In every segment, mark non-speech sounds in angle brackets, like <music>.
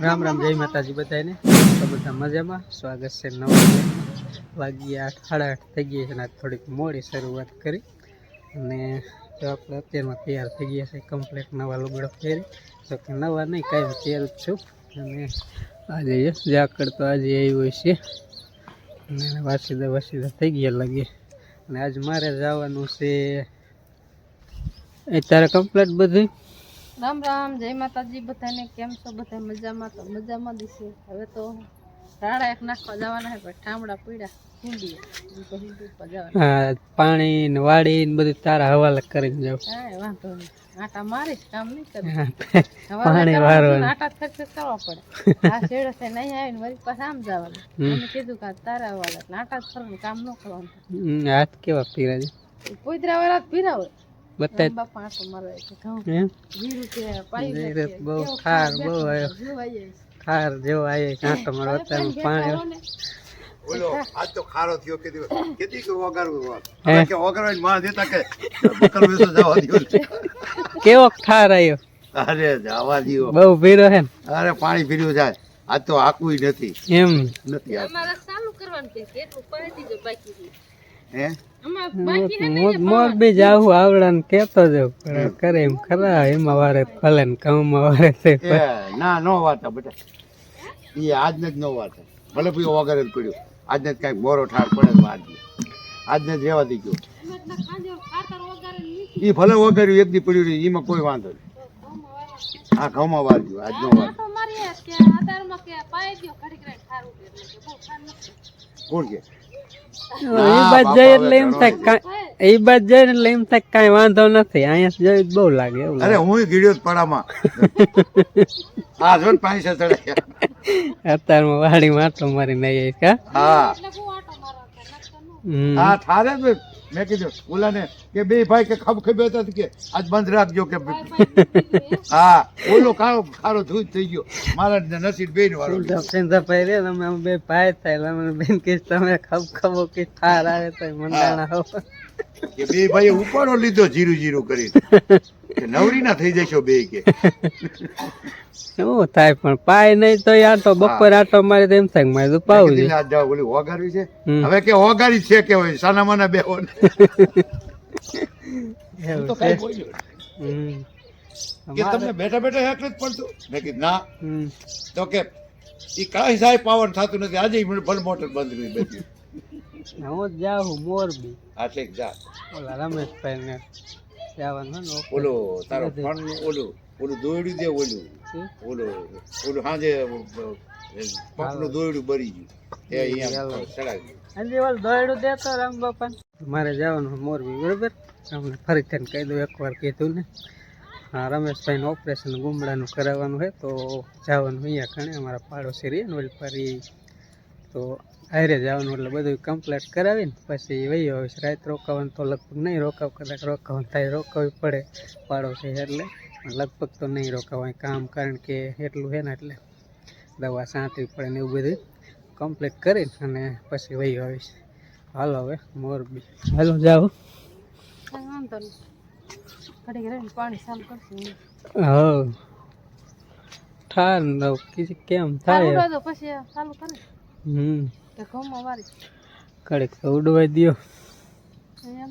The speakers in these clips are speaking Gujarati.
રામ રામ, જય માતાજી બધાને તો બધા મજામાં? સ્વાગત છે નવા. વાગી આઠ, સાડા આઠ થઈ ગયા છે અને થોડીક મોડી શરૂઆત કરી. અને જો આપણે અત્યારમાં તૈયાર થઈ ગયા છે કમ્પ્લેટ નવા લુગડો પહેરી. તો કે નવા નહીં, કાંઈ તૈયાર જ છું. અને આજે ઝાકડ તો આજે આવ્યો છે. અને વાસીદા વાસીદા થઈ ગયા લાગે. અને આજ મારે જવાનું છે. એ તારે કમ્પ્લેટ બધું? રામ રામ જય માતાજી બધાને કેમ છો? બધા મજામાં તો મજામાં દિશે હવે તો રાડા એક નાખવા જવાના પણ ઠામડા પીડા હા પાણી ને વાડી ને બધું તારા હવાલે કરીને જાવ હા વાંધો નહીં. આટા મારીશ કામ નહીં કરે હા, પાણી વારવાનું. આટા ફેર કરવા પડે. આ શેડો છે નહીં આવીને વળી પાછા આમ જવાનું. મને કીધું કે તારા હવાલે. આટા જ કરવાનું કામ ન કરવાનું. હાથ કેવા પીરા છે? પોઈતરા વાળા પીરા હોય. બહુ કેવો ખાર બહુ આવ્યો. જેવો આવે કાંટો મારો અત્યારે પાણી. બોલો આજ તો ખારો થયો કે કેતી કે હે? કે વગાડવાની માં દેતા કે બકર વેસો જવા દ્યો કેવો ખાર આવ્યો અરે જવા દ્યો બહુ ભીરો હે અરે પાણી પીર્યું જાય. આજ તો આકું નથી. એમ. નથી અમારે ચાલુ કરવાનું કે? કેટલું પાણી દીધું બાકી? હે? ને મોર- જાવું આવડા ને કેતો જાવ કરે એમ ખરા એમાં વારે ફલે ને વારે ના નો વાતા બેટા એ આજને જ નો વાતા ભલે પીઓ વગર જ પડ્યો. આજને જ કાંઈક મોરો ઠાર પડે તો આજને. જ રહેવા વગર નીકળી એ ભલે વગર્યું એક દી પડ્યું એમાં કોઈ વાંધો નહીં. આ ઘઉંમાં વાળજો આજ નો વાળ આટો મારીએ કે આધારમાં કે પાઈ દ્યો ઘડીક રહીને ખારું કે એટલે કે બહુ ખાર નથી. કોણ કે? એ બાદ જાય એટલે એમ થાય કાંઈ- એ બાદ જાય એટલે એમ થાય કાંઈ વાંધો નથી. અહીંયા જોયું તો બહુ લાગે એવું અરે હું ગીડ્યો પડામાં. <laughs> જો ને ચડાયા અત્યારમાં વાડી માટો મારી નહીં કા હા? એટલે બહુ આટો મારવા કે. હમ. હા થારે મેં કીધું ઓલાને કે બે ભાઈ કે ખબ ખબર હતા કે આજ બંધ રાખજો કે હા ઓલો કાળો ખારો ધૂજ થઈ ગયો. મારા નસીબ બેન વાળો સિંધા ભાઈ અમે અમે બે ભાઈ થાય મને બેન કે તમે ખબ ખબો કે ઠાર આવે તો મંડાણા હો. કે બે ભાઈ ઉપાડો લીધો જીરું જીરું કરી નવરી ના થઈ જશો બે કે. શું થાય પણ પાય નહીં તો યાર તો બપોર આટો મારે તો થાય મારે તો પાવું છે કીધું, આ ઓલી વગાડવી છે. હવે કે ઓગારી છે કે હોય સાના માના બે હોય તો કઈ બોલ્યો કે તમને બેઠા બેઠા હેક જ પડતું? મેં કીધું ના. તો કે ઈ કાંઈ સાહેબ પાવન થતું નથી. આજે ભલે મોટર બંધ કરી બેઠી. હું જ જાઉં મોરબી. આટલે જા. ઓલા રમેશભાઈ ને હોય. ઓલો તારો ફોન ઓલું ઓલું દોયડું દે ઓલું? ઓલું ઓલું સાંજે પગનું દોયડું બળી ગયું. એ અહીંયા ચડાવી હાજી ઓલ દોયડું દેતો રામ બાપા મારે જવાનું મોરબી બરોબર? તમને ફરી થઈને કહી દઉં એકવાર કીધું ને. હા રમેશભાઈનું ઓપરેશન ગુમડાનું કરાવવાનું છે તો જવાનું અહીંયા કણે અમારા પાડોશી રહીએ ને ઓલી ફરી. તો હારે જવાનું એટલે બધું કમ્પ્લીટ કરાવીને પછી વહી આવીશ. રાત રોકાવાનું તો લગભગ નહીં રોકાવ કદાચ રોકાવાનું થાય રોકાવી પડે પાડોશી છે એટલે લગભગ તો નહીં રોકાવાય. કામ કારણ કે એટલું છે ને એટલે દવા સાંતવી પડે ને એવું બધું કમ્પ્લીટ કરીને અને પછી વહી આવીશ. હાલો હવે મોરબી હાલો જાઓ. હા. ઠાર કેમ થાય? હમ. કે ઘઉંમાં વારી. કડીક તો ઉડવાઈ દ્યો. એમ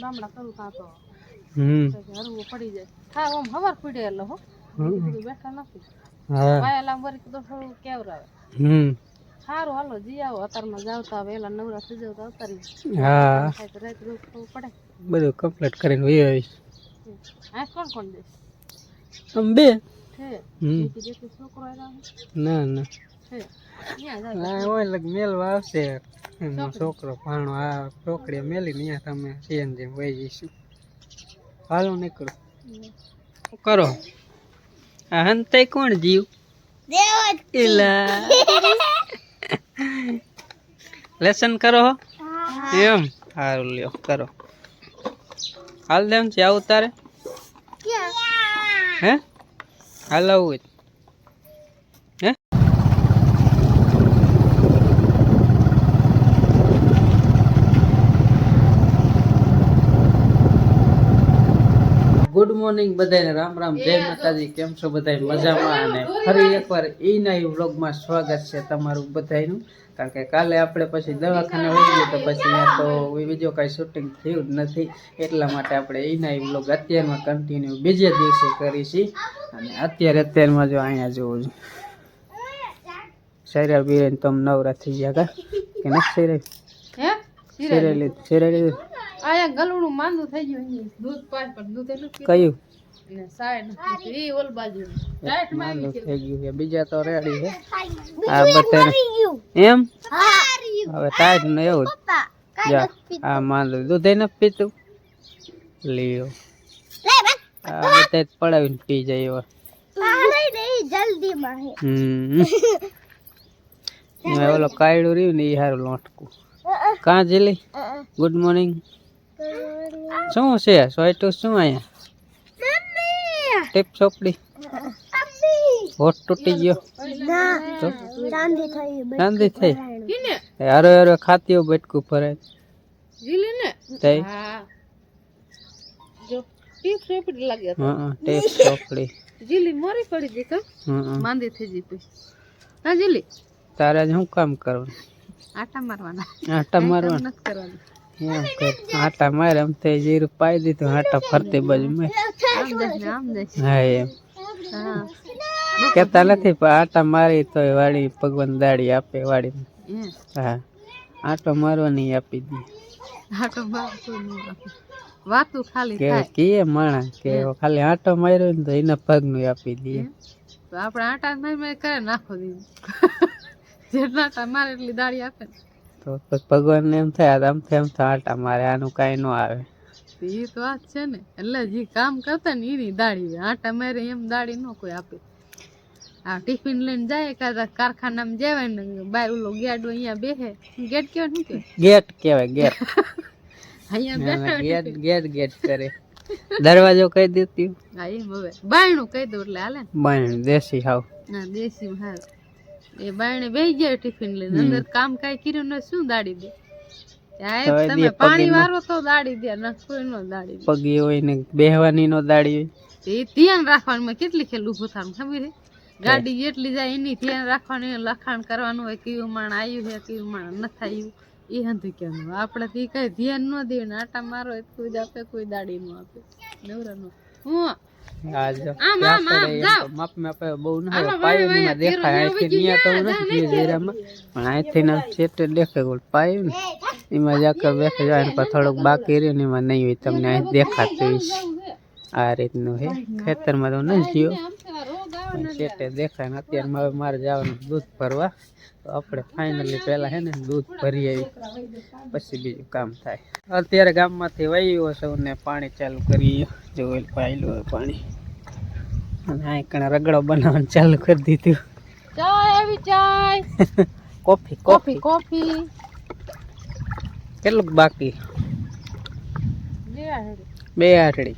બામડા કરું તો હમ. હરવું પડી જાય. હા આમ હવાર પડે એટલે હો. બેઠા નથી. હા. પાયાલા વરી તો થોડું કેવરાવે. હમ. સારું હાલો જી આવો. અત્યારમાં જાવતા વહેલા નવરા થઈ જાવ તો અવતારી હા થાય તો રાત પડે. બધું કમ્પ્લીટ કરીને વહી આવીશ. આ કોણ કોણ દેશ આમ બે? છે. છોકરો ના ના. ના હોય લગ મેલવા આવશે. છોકરો. ભાણો આ છોકરી મેલી ને તમે સીએનજી વહી જઈશું. હાલો નીકળો. કરો. આ હંતે કોણ જીવ? એલા લેસન કરો હો. એમ. સારું લ્યો કરો. હાલ દેમ છે આવું તારે? હે? હાલ આવું મોર્નિંગ બધાને રામ રામ. જય માતાજી કેમ છો બધા મજામાં અને ફરી એકવાર એ નવી વ્લોગમાં સ્વાગત છે તમારું બધાનું કારણ કે કાલે આપણે પછી દવાખાને વહી ગયું તો પછી તો બીજો કાંઈ શૂટિંગ થયું જ નથી. એટલા માટે આપણે એ નવી વ્લોગ અત્યારમાં કન્ટિન્યુ બીજે દિવસે કરીશી. અને અત્યારે અત્યારમાં જો અહીંયા જોવું છું. સૈરા બિરિયલ તમે નવરા થઈ ગયા કે? નથી સૈરા સિરેલી સિરિયલ આયા ગલુડું માંદું થઈ ગયું. દૂધ પાસ પર દૂધ એટલું કયું? ને સાય ઈ ઓલ બાજુ. ટાઈટમાં આવી થઈ ગયું છે. બીજા તો રેડી છે. આ બધાને એમ? હવે ટાઈટ ને એવું. જા આ માંદું. દૂધ ન પીતું લ્યો. આ જ પડાવીને પી જાય એવા. હમ. <laughs> એમાં ઓલો કાયડું રહ્યું ને એ હારું લોટકું. કાં જેલી ગુડ મોર્નિંગ. શું છે? સોયટું શું અહીંયા? ટીપ ચોપડી? હોટ તૂટી ગયો. ચાંદી થઈ હારો હારો ખાતીઓ બટકું ભરાય. થઈ હા. ટીપ રેપડી લાગે હા ટેપ ચોપડી. જીલી મોરી પડી ગઈ કા માંદી થઈ ગઈ પછી હા જીલી તારે શું કામ કરવાનું? આટા મારવાના. આટા મારવાના? કરવાનું. આટા મારે એમ થઈ જીરું પાઈ દીધું આટા ફરતી બાજુ મેં. આમ ને આમ હા એમ. કેતા નથી પણ આટા મારી તો વાડી ભગવાન દાડી આપે વાળી હા આટો મારવાની આપી દે. આટો. વાતું ખાલી કે થાય. કીએ માણા કે ખાલી આટો માર્યો ને તો એના પગનું આપી દે. તો આપણે આટા નહીં મેં કરે નાખો દીધું? <laughs> જેટલા આટા મારે એટલી દાડી આપે ને. તો ભગવાનને એમ થાય આમ થાય થાટા મારે આનું કાંઈ ન આવે. એ તો વાત છે ને એટલે જે કામ કરતા ને એની દાળી આટા મારે એમ દાડી ન કોઈ આપે. આ ટિફિન લઈને જાય કાં કારખાનામાં જવાય ને બાય ઓલો ગેડો અહીંયા બેહે. ગેટ કેવાય શું કે ગેટ કહેવાય ગેટ. <laughs> અહીંયા બેઠા ગેટ ગેટ ગેટ કરે. દરવાજો કહી દેતી હા એમ હવે. બાયણું કહી દઉં એટલે હાલે બાયણું દેશી હાવ. દેશી હાલ એ બાયણે બેહી ગયા ટિફિન લઈને. અંદર કામ કાઈ કર્યું ને શું દાડી દે? તમે પાણી. વારો તો દાડી દે ન કોઈ નો દાડી દે. પગી હોય ને બેહવાની નો દાડી હોય. એ ધ્યાન રાખવાનું મેં કેટલી ખેલ ઊભું થવાનું ખબર છે? ગાડી જેટલી જાય એની ધ્યાન રાખવાનું લખાણ કરવાનું હોય કયું માણ આવ્યું છે કયું માણ નથી આવ્યું એ હંધું કેમ આપણે કઈ ધ્યાન ન દે ને આટા મારો એટલું કોઈ જ આપે કોઈ દાડી નો આપે. નવરા નો હું આ જો આમ, ત્યાં આમ, પડે એમ જાઓ. તો માપ બહુ ના પાયું દેખાય અહીંથી ન્યા તો નથી જીરામાં પણ અહીંથી ના છેટે દેખાય ઓલું પાયું ને. એમાં જાકર જાય ને પછી બાકી રહ્યું ને એમાં નહીં હોય તમને અહીં દેખાતું આ રીતનું હે ખેતરમાં તો નથી ગયો છેટે દેખાય ને અત્યારે હવે મારે જવાનું દૂધ ભરવા. તો આપણે ફાઇનલી પહેલા હે ને દૂધ ભરી આવી પછી બીજું કામ થાય. અત્યારે ગામમાંથી વહ્યો સૌને પાણી ચાલુ કરી જોયેલ પાયેલું હોય પાણી. અને આ કણે રગડો બનાવવાનું ચાલુ કરી દીધું. ચાય આવી <laughs> ચાય. Coffee coffee. કોફી કેટલું બાકી. બે આટડી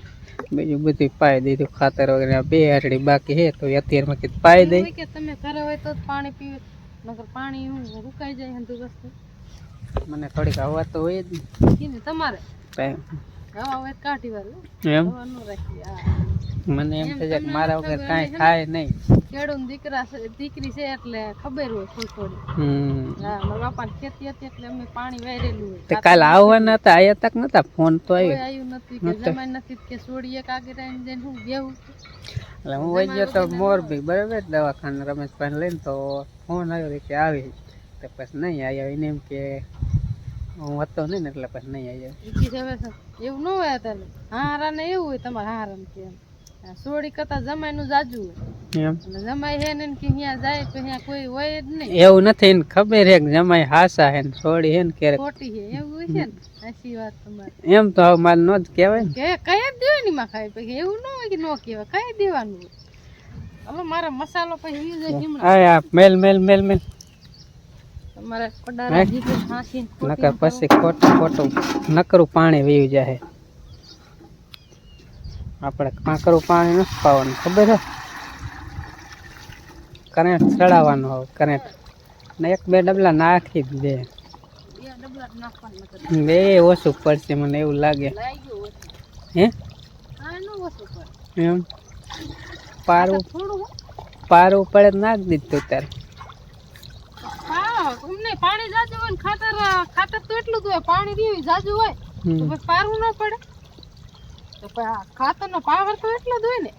બીજું બધું પાઈ દીધું ખાતર વગેરે બે આટડી બાકી છે તો અત્યારે અત્યારમાં કીધું પાઈ દઈ કે તમે ઘરે હોય તો પાણી પીવે નકર પાણી હું રૂકાઈ જાય હંધું વસ્તુ મને થોડીક હવા તો હોય જ ને. કીને તમારે. હવા હોય કાઢી વાર એમ? હા. મને એમ થાય કે મારા વગર કાંઈ થાય નહીં. ખેડૂત દીકરા દીકરી છે એટલે ખબર હોય થોડી થોડી હમ. હા મારા બાપાને ખેતી હતી એટલે અમે પાણી વહેરેલું હોય. તે કાલ આવવાના હતા આયા તક નતા? ફોન તો આવ્યો. આવ્યું નથી કે જમાઈ નથી કે છોડીએ કાગર આવીને જઈને હું બેહું. એટલે હું વહી ગયો તો મોરબી બરાબર? દવાખાને રમેશભાઈ લઈને તો ફોન આવ્યો કે આવી. તો પછી નહીં આવ્યો. એને એમ કે હું હતો નહીં ને એટલે પછી નહીં આવ્યો. એવું ન હોય તને હારા ને એવું હોય તમારે હારા ને કે. સોડી કરતા જમાઈ નું જાજુ હોય. એમ. જમાઈ હે ને કે અહીંયા જાય તો અહીંયા કોઈ હોય જ નહીં. એવું નથી ને ખબર હે કે જમાઈ હાસા હે ને છોડી હે ને ક્યારેક. ખોટી છે એવું છે ને? સાચી વાત તમારે. એમ તો હવે મારે નો જ કહેવાય ને. કે કઈ જ દેવાની માં ખાય પછી? એવું ન હોય કે ન કહેવાય. કઈ દેવાનું? હવે મારો મસાલો પછી વી જાય હમણાં. આ આ મેલ મેલ મેલ મેલ. તમારે પડારા જીગર હાસી નકર પછી ખોટું ખોટું. નકરું પાણી વયું જાય આપણે કાંકરું પાણી નથી પાવાનું ખબર હે? કરંટ ચડાવવાનો હવે કરંટ ને એક બે ડબલા નાખી જ દે. બે બે ઓછું પડશે મને એવું લાગે. હે? ન એમ? પારવું થોડું પારવું પડે તો નાખ દીધું તારે. પાણી જાજુ હોય ને ખાતર ખાતર તો એટલું જ હોય, પાણી રહ્યું જાજુ હોય. તો. પારવું ન પડે તો આ પાવર તો એટલો જ હોય ને.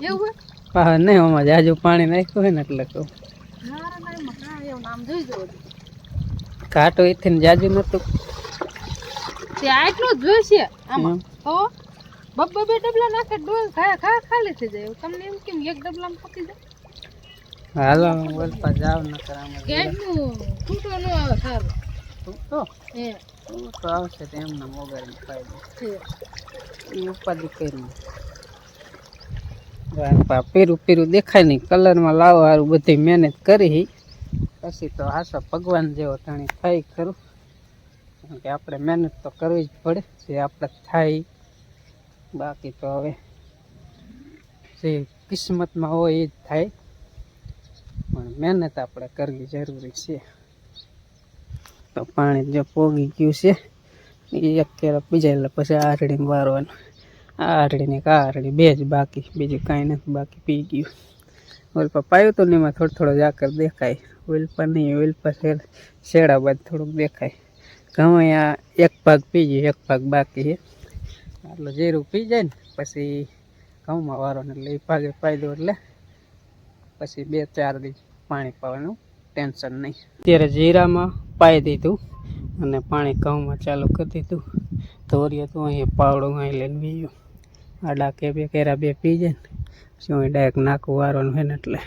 એવું હોય? પાહા નહીં આમાં જાજુ પાણી નાખ્યું હોય ને એટલે કહું. ઘાટો એથી જાજુ નતું તે આટલું જ જોઈશે. આમાં. તો બબ્બે બે ડબલા નાખે ડોલ ખા ખા ખાલી થઈ જાય. તમને એમ કેમ એક ડબલામાં પકી જાય? હાલો વલપા જાવ ન કરામાં કેનું છૂટો ન આવે સારું તો એ તું આવશે તો એમના મોબાઈલ ફાયદો. છે એ ઉપાધિ કરી પીરું પીરું દેખાય નહીં. કલરમાં લાવો સારું બધી મહેનત કરી. પછી તો હાસો ભગવાન જેવો તણી થાય ખરું. કારણ કે આપણે મહેનત તો કરવી જ પડે, જે આપણે થાય. બાકી તો હવે જે કિસ્મતમાં હોય એ જ થાય. પણ મહેનત આપણે કરવી જરૂરી છે. તો પાણી જે પોગી ગયું છે, એ કેરો બીજા એટલે પછી આરડીમાં વારવાનું. આરડી ને કારડી બે જ બાકી, બીજું કાંઈ નથી, બાકી પી ગયું. ઓલપા પાયું તો ને એમાં થોડો થોડો જાકર દેખાય. ઓલપા નહીં, ઓલપા શેડ શેડા બાદ થોડુંક દેખાય. ઘઉં અહીંયા એક ભાગ પી ગયું, એક ભાગ બાકી છે. આટલું જીરું પી જાય ને, પછી ઘઉંમાં વારો ને એટલે એ ભાગે પાઈ દો એટલે પછી બે, ચાર દિવસ પાણી પાવાનું ટેન્શન નહીં. અત્યારે જીરામાં પાઈ દીધું અને પાણી ઘઉંમાં ચાલુ કરી દીધું. ધોરીએ તો અહીંયા પાવડું અહીં લઈને બીજું આ ડાકે બે કેરા બે પી જાય ને, પછી હું ડાયરેક્ટ નાખું વારવાનું હોય ને એટલે.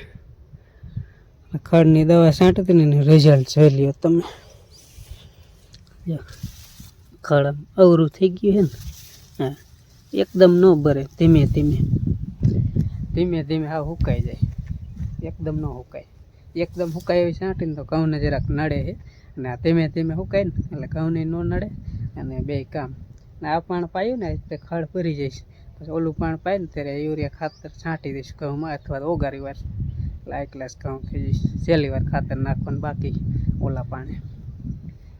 ખડની દવા છાંટતી ને એનું રિઝલ્ટ જોઈ લ્યો તમે. ખડ અવરું થઈ ગયું છે ને, હા, એકદમ ન ભરે ધીમે ધીમે. ધીમે ધીમે હા સુકાઈ જાય. એકદમ ન હુકાય. એકદમ હુકાય એવી છાંટીને તો ઘઉંને જરાક નડે છે. અને આ ધીમે ધીમે સુકાય ને, એટલે ઘઉંને ન નડે. અને બે કામ. આ પાણ પાયું ને તે ખડ ભરી જઈશ પછી ઓલું પાણ પાય ને ત્યારે યુરિયા ખાતર છાંટી દઈશ ઘઉંમાં અથવા તો ઓગારી વાર. એટલે એક ગ્લાસ ઘઉં થઈ જઈશ છેલ્લી વાર ખાતર નાખવાનું બાકી ઓલા પાણી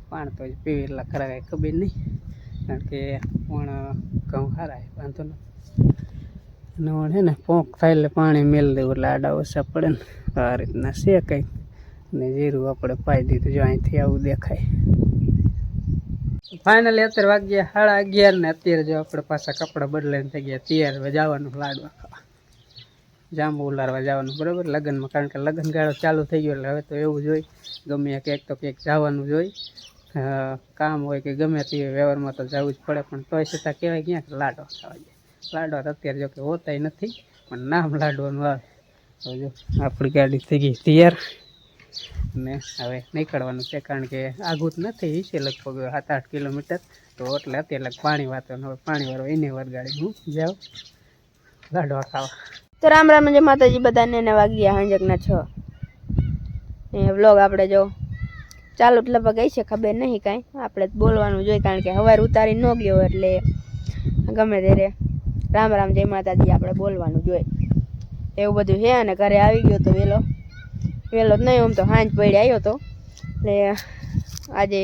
પાણ તો પીવી એટલા કાંઈ ખબર નહીં, કારણ કે પણ ઘઉં સારા વાંધો નથી અને વણ છે ને પોંક થાય એટલે પાણી મેળ દેવું, એટલે આડા ઓછા પડે ને આ રીતના છે કંઈક. ને જીરું આપણે પાઈ દીધું, જો અહીંથી આવું દેખાય. ફાઇનલી અત્યારે વાગ્યા સાડા અગિયાર ને અત્યારે જો આપણે પાછા કપડાં બદલાઈને થઈ ગયા. તૈયાર જવાનું લાડવા ખાવા. જાંબુ ઉલારવા જવાનું, બરાબર? લગ્નમાં, કારણ કે લગ્ન ગાળો ચાલુ થઈ ગયો એટલે હવે તો એવું જોઈ ગમે ક્યાંક તો ક્યાંક જવાનું જોઈ કામ હોય કે ગમે તે વ્યવહારમાં તો જવું જ પડે, પણ તોય છતાં કહેવાય ક્યાંક લાડવા ખાવા જાય લાડવા તો અત્યારે જો કે હોતાય નથી, પણ નામ લાડવાનું આવે. હવે જો, આપણી ગાડી થઈ ગઈ તૈયાર. ને હવે નીકળવાનું છે કારણ કે આઘું નથી છે લગભગ સાત, આઠ કિલોમીટર. તો એટલે અત્યારે પાણી વાતવાનું હવે પાણી વાળો એની વાર ગાડી હું જાઉં. ગાડવા ખાવા. તો રામ રામ જય માતાજી, બધાને ને વાગ્યા હાંજકના છ. એ વ્લોગ આપણે જો ચાલુ લગભગ ગઈ છે, ખબર નહીં કાંઈ. આપણે બોલવાનું જોઈએ, કારણ કે હવાર ઉતારી ન ગયો એટલે ગમે ત્યારે રામ રામ જય માતાજી, આપણે બોલવાનું જોઈએ. એવું બધું છે, અને ઘરે આવી ગયો તો વહેલો વહેલો જ નહીં આમ તો હાંજ પડી આવ્યો તો. એટલે આજે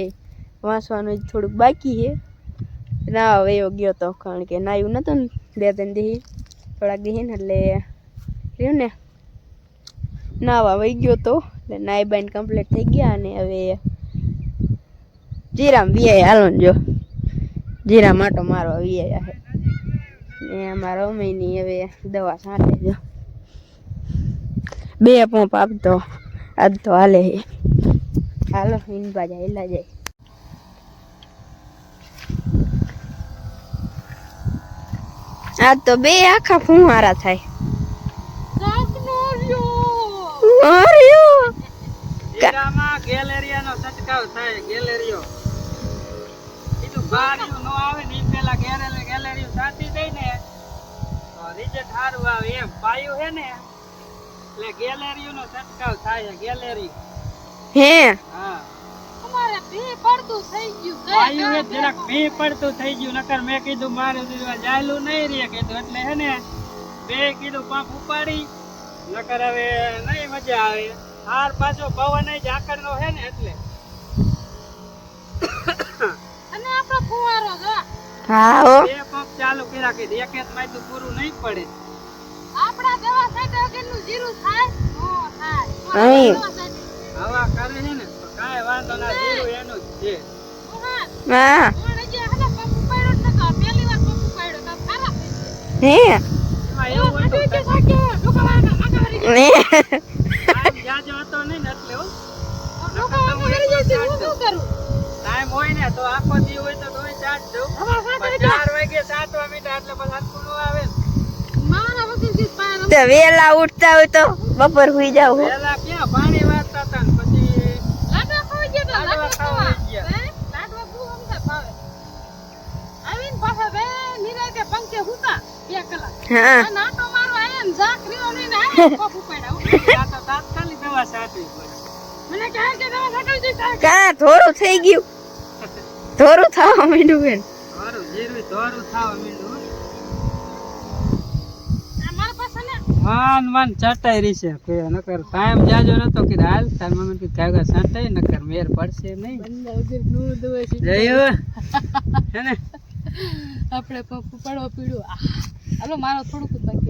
વાંચવાનું થોડુંક બાકી છે. ના હવે ગયો તો, કારણ કે નાયું નહોતું ને, બે ત્રણ દીહી થોડાક દીહી ને એટલે રહ્યું ને. નાવા વહી ગયો તો, એટલે નાઈ બાઈન કમ્પ્લીટ થઈ ગયા અને હવે જીરામ વીઆઈ હાલો ને જો. જીરા માટો મારવા છે. ને અમારા અમઈની હવે દવા છાંટે જો. બે પંપ આપતો. આજ તો હાલે હાલો ઈન જાય એલા જાય. આજ તો બે આખા ફુવારા થાય. કાકનો રહ્યો માર્યો. જીરામાં ગેલેરિયાનો છંટકાવ થાય, ગેલેરિયો. કીધું બારીયું નો આવે ને? એટલે ગેલેરીનો છંટકાવ થાય ગેલેરી. હે? હા. અમારે ભી પડતું થઈ ગયું પાયું એ જરાક ભી પડતું થઈ ગયું નકર મેં કીધું મારે જાયલું નહીં રે કીધું એટલે હે ને બે કીધું પાંપ ઉપાડી નકર હવે નહીં મજા આવે. હાર પાછો પવન જ નો હે ને એટલે. અને આપણો ફુવારો જો હા હો. બે પંપ ચાલુ કર્યા કે એક એક માં તો પૂરું નહીં પડે. હા મોહન હજી હાલે પપ્પુ પાડ્યો જ નતો પહેલી વાર પપ્પુ પાડ્યો તો સારા થઈ ગયા હે એમાં એવું હોય તો કે સાકે ડોકાવાના આગળ વળી ગયા હે ટાઈમ જાજો હતો નહીં ને એટલે હો. ડોકાવાના વળી ગયા છે હું શું કરું ટાઈમ હોય ને તો આખો દી હોય તો તોય ચાટ દઉં હવે સાત પણ ચાર વાગે સાતવા મીઠા એટલે પછી હરખું ન આવે ને મારા વગરથી પાર તો વેલા ઉઠતા હોય તો બપોર સુઈ જાવ હો. ક્યાં? પાણી વાળતા હતા ને પછી લાડવા ખાવા ગયા તા લાડવા લાડવા ખાવા ખાવા. ગયા. હે? લાડવા બહુ અમને ભાવે. આવીને પાછા બે નિરાંતે પંખે હુતા બે કલાક. હા. આ નાટો મારો આયા ને ઝાક રહ્યો ને આયા કોપ ઉપાડ્યા <laughs> આ તો તાત્કાલિક દવા સાચવી મને કહે કે દવા છાંટવી જોઈએ કા થોડું થઈ ગયું? થોડું થવા માંડ્યું બેન ધોરું જીરવી ધોરું થાવ મીંડું આ મારા માન માન ચાટાઈ રહી છે. કે નકર ટાઈમ જાજો નતો કે હાલ તાર મમ્મી કે કાગળ સાંટાઈ નકર મેર પડશે નહીં. જય <laughs> હે. ને? આપણે પપ્પુ પડો પીડ્યું. હાલો મારો થોડુંક બાકી